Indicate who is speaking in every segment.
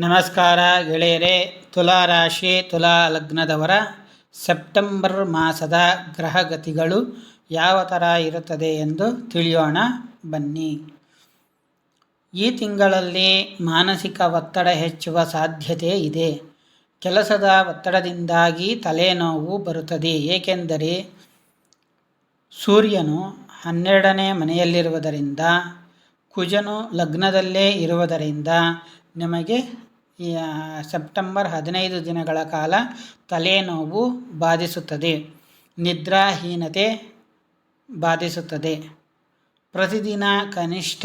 Speaker 1: ನಮಸ್ಕಾರ ಗೆಳೆಯರೇ, ತುಲಾ ರಾಶಿ, ತುಲಾ ಲಗ್ನದವರ ಸೆಪ್ಟೆಂಬರ್ ಮಾಸದ ಗ್ರಹಗತಿಗಳು ಯಾವ ಥರ ಇರುತ್ತದೆ ಎಂದು ತಿಳಿಯೋಣ, ಬನ್ನಿ. ಈ ತಿಂಗಳಲ್ಲಿ ಮಾನಸಿಕ ಒತ್ತಡ ಹೆಚ್ಚುವ ಸಾಧ್ಯತೆ ಇದೆ. ಕೆಲಸದ ಒತ್ತಡದಿಂದಾಗಿ ತಲೆನೋವು ಬರುತ್ತದೆ. ಏಕೆಂದರೆ ಸೂರ್ಯನು ಹನ್ನೆರಡನೇ ಮನೆಯಲ್ಲಿರುವುದರಿಂದ, ಕುಜನು ಲಗ್ನದಲ್ಲೇ ಇರುವುದರಿಂದ ನಿಮಗೆ ಸೆಪ್ಟೆಂಬರ್ ಹದಿನೈದು ದಿನಗಳ ಕಾಲ ತಲೆನೋವು ಬಾಧಿಸುತ್ತದೆ. ನಿದ್ರಾಹೀನತೆ ಬಾಧಿಸುತ್ತದೆ. ಪ್ರತಿದಿನ ಕನಿಷ್ಠ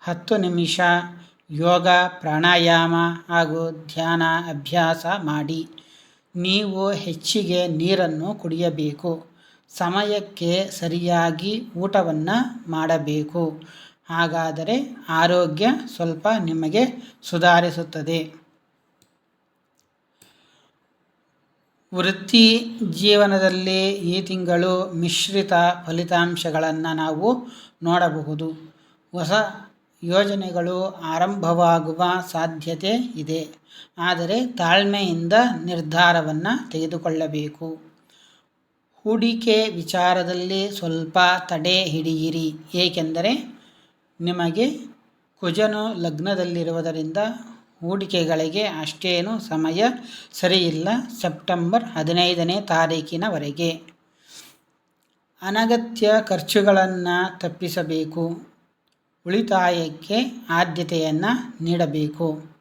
Speaker 1: ಹತ್ತು ನಿಮಿಷ ಯೋಗ, ಪ್ರಾಣಾಯಾಮ ಹಾಗೂ ಧ್ಯಾನ ಅಭ್ಯಾಸ ಮಾಡಿ. ನೀವು ಹೆಚ್ಚಿಗೆ ನೀರನ್ನು ಕುಡಿಯಬೇಕು. ಸಮಯಕ್ಕೆ ಸರಿಯಾಗಿ ಊಟವನ್ನು ಮಾಡಬೇಕು. ಹಾಗಾದರೆ ಆರೋಗ್ಯ ಸ್ವಲ್ಪ ನಿಮಗೆ ಸುಧಾರಿಸುತ್ತದೆ. ವೃತ್ತಿ ಜೀವನದಲ್ಲಿ ಈ ತಿಂಗಳು ಮಿಶ್ರಿತ ಫಲಿತಾಂಶಗಳನ್ನು ನಾವು ನೋಡಬಹುದು. ಹೊಸ ಯೋಜನೆಗಳು ಆರಂಭವಾಗುವ ಸಾಧ್ಯತೆ ಇದೆ. ಆದರೆ ತಾಳ್ಮೆಯಿಂದ ನಿರ್ಧಾರವನ್ನು ತೆಗೆದುಕೊಳ್ಳಬೇಕು. ಹೂಡಿಕೆ ವಿಚಾರದಲ್ಲಿ ಸ್ವಲ್ಪ ತಡೆ ಹಿಡಿಯಿರಿ. ಏಕೆಂದರೆ ನಿಮಗೆ ಕುಜನು ಲಗ್ನದಲ್ಲಿರುವುದರಿಂದ ಹೂಡಿಕೆಗಳಿಗೆ ಅಷ್ಟೇನು ಸಮಯ ಸರಿಯಿಲ್ಲ. ಸೆಪ್ಟೆಂಬರ್ ಹದಿನೈದನೇ ತಾರೀಕಿನವರೆಗೆ ಅನಗತ್ಯ ಖರ್ಚುಗಳನ್ನು ತಪ್ಪಿಸಬೇಕು. ಉಳಿತಾಯಕ್ಕೆ ಆದ್ಯತೆಯನ್ನು ನೀಡಬೇಕು.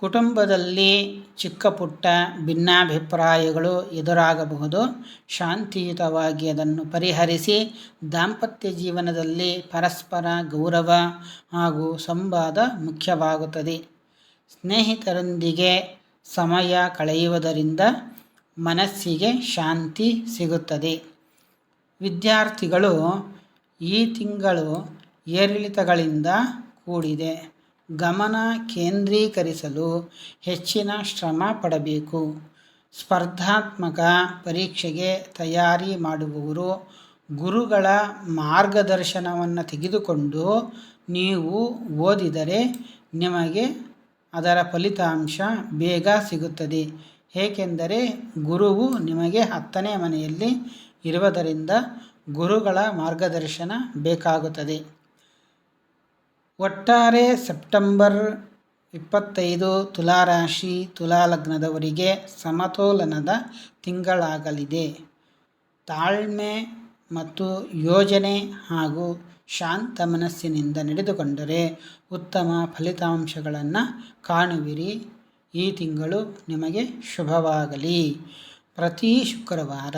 Speaker 1: ಕುಟುಂಬದಲ್ಲಿ ಚಿಕ್ಕ ಪುಟ್ಟ ಭಿನ್ನಾಭಿಪ್ರಾಯಗಳು ಎದುರಾಗಬಹುದು. ಶಾಂತಿಯುತವಾಗಿ ಅದನ್ನು ಪರಿಹರಿಸಿ ದಾಂಪತ್ಯ ಜೀವನದಲ್ಲಿ ಪರಸ್ಪರ ಗೌರವ ಹಾಗೂ ಸಂವಾದ ಮುಖ್ಯವಾಗುತ್ತದೆ. ಸ್ನೇಹಿತರೊಂದಿಗೆ ಸಮಯ ಕಳೆಯುವುದರಿಂದ ಮನಸ್ಸಿಗೆ ಶಾಂತಿ ಸಿಗುತ್ತದೆ. ವಿದ್ಯಾರ್ಥಿಗಳು ಈ ತಿಂಗಳು ಏರಿಳಿತಗಳಿಂದ ಕೂಡಿದೆ. ಗಮನ ಕೇಂದ್ರೀಕರಿಸಲು ಹೆಚ್ಚಿನ ಶ್ರಮ ಪಡಬೇಕು. ಸ್ಪರ್ಧಾತ್ಮಕ ಪರೀಕ್ಷೆಗೆ ತಯಾರಿ ಮಾಡುವವರು ಗುರುಗಳ ಮಾರ್ಗದರ್ಶನವನ್ನು ತೆಗೆದುಕೊಂಡು ನೀವು ಓದಿದರೆ ನಿಮಗೆ ಅದರ ಫಲಿತಾಂಶ ಬೇಗ ಸಿಗುತ್ತದೆ. ಏಕೆಂದರೆ ಗುರುವು ನಿಮಗೆ ಹತ್ತನೇ ಮನೆಯಲ್ಲಿ ಇರುವುದರಿಂದ ಗುರುಗಳ ಮಾರ್ಗದರ್ಶನ ಬೇಕಾಗುತ್ತದೆ. ಒಟ್ಟಾರೆ ಸೆಪ್ಟೆಂಬರ್ ಇಪ್ಪತ್ತೈದು ತುಲಾರಾಶಿ ತುಲಾಲಗ್ನದವರಿಗೆ ಸಮತೋಲನದ ತಿಂಗಳಾಗಲಿದೆ. ತಾಳ್ಮೆ ಮತ್ತು ಯೋಜನೆ ಹಾಗೂ ಶಾಂತ ಮನಸ್ಸಿನಿಂದ ನಡೆದುಕೊಂಡರೆ ಉತ್ತಮ ಫಲಿತಾಂಶಗಳನ್ನು ಕಾಣುವಿರಿ. ಈ ತಿಂಗಳು ನಿಮಗೆ ಶುಭವಾಗಲಿ. ಪ್ರತಿ ಶುಕ್ರವಾರ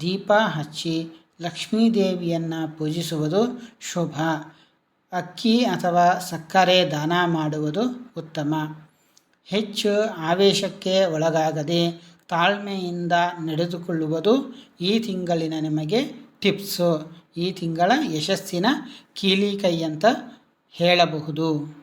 Speaker 1: ದೀಪ ಹಚ್ಚಿ ಲಕ್ಷ್ಮೀದೇವಿಯನ್ನು ಪೂಜಿಸುವುದು ಶುಭ. ಅಕ್ಕಿ ಅಥವಾ ಸಕ್ಕರೆ ದಾನ ಮಾಡುವುದು ಉತ್ತಮ. ಹೆಚ್ಚು ಆವೇಶಕ್ಕೆ ಒಳಗಾಗದೆ ತಾಳ್ಮೆಯಿಂದ ನಡೆದುಕೊಳ್ಳುವುದು ಈ ತಿಂಗಳಿನ ನಿಮಗೆ ಟಿಪ್ಸು. ಈ ತಿಂಗಳ ಯಶಸ್ಸಿನ ಕೀಲಿಕೈ ಅಂತ ಹೇಳಬಹುದು.